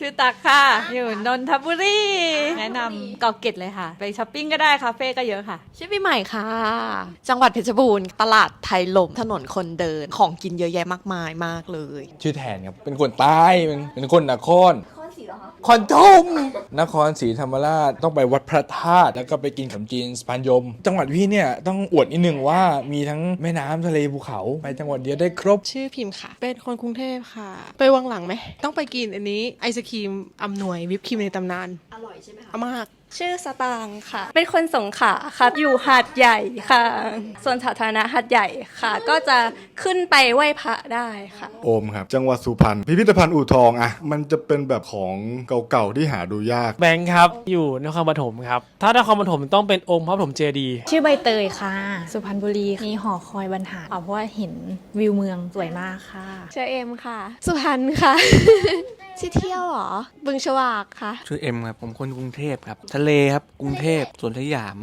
ชื่อตักค่ะ อยู่นนทบุรีแนะนำเกาะเกร็ดเลยค่ะ ไปช้อปปิ้งก็ได้คาเฟ่ก็เยอะค่ะ ชื่อพี่ใหม่ค่ะ จังหวัดเพชรบูรณ์ตลาดไทยลมถนนคนเดินของกินเยอะแยะมากมายมากเลย ชื่อแทนครับ เป็นคนใต้เป็นเป็นคนนคร คอนทมนครศรีธรรมราชต้องไปวัดพระธาตุแล้วก็ไปกินขนมจีนสปานยม จังหวัดพี่เนี่ยต้องอวดนิดนึงว่ามีทั้งแม่น้ำทะเลภูเขาไปจังหวัดเดียวได้ครบ ชื่อพิมพ์ค่ะ เป็นคนกรุงเทพค่ะ ไปวังหลังไหม ต้องไปกินอันนี้ไอศครีมอำนวยวิปครีมในตำนาน อร่อยใช่ไหมคะ มาก ชื่อสตางค์ค่ะ เป็นคนสงขลาค่ะ อยู่หาดใหญ่ค่ะ ส่วนสาธารณะหาดใหญ่ค่ะ ก็จะขึ้นไปไหว้พระได้ค่ะ โอมครับ จังหวัดสุพรรณพิพิธภัณฑ์อู่ทองอะมันจะเป็นแบบของเก่าๆที่หาดูยาก แบงค์ครับ อยู่นครปฐมครับ ถ้านครปฐมต้องเป็นองค์พระปฐมเจดีย์ชื่อใบเตยค่ะ สุพรรณบุรีมีหอคอยบรรหารเพราะว่าเห็นวิวเมืองสวยมากค่ะ เชอเอมค่ะ สุพรรณค่ะ ที่เที่ยวเหรอ บึงฉวากค่ะ ชื่อเอ็มครับ ผมคนกรุงเทพครับ ทะเลครับ กรุงเทพสวนสยาม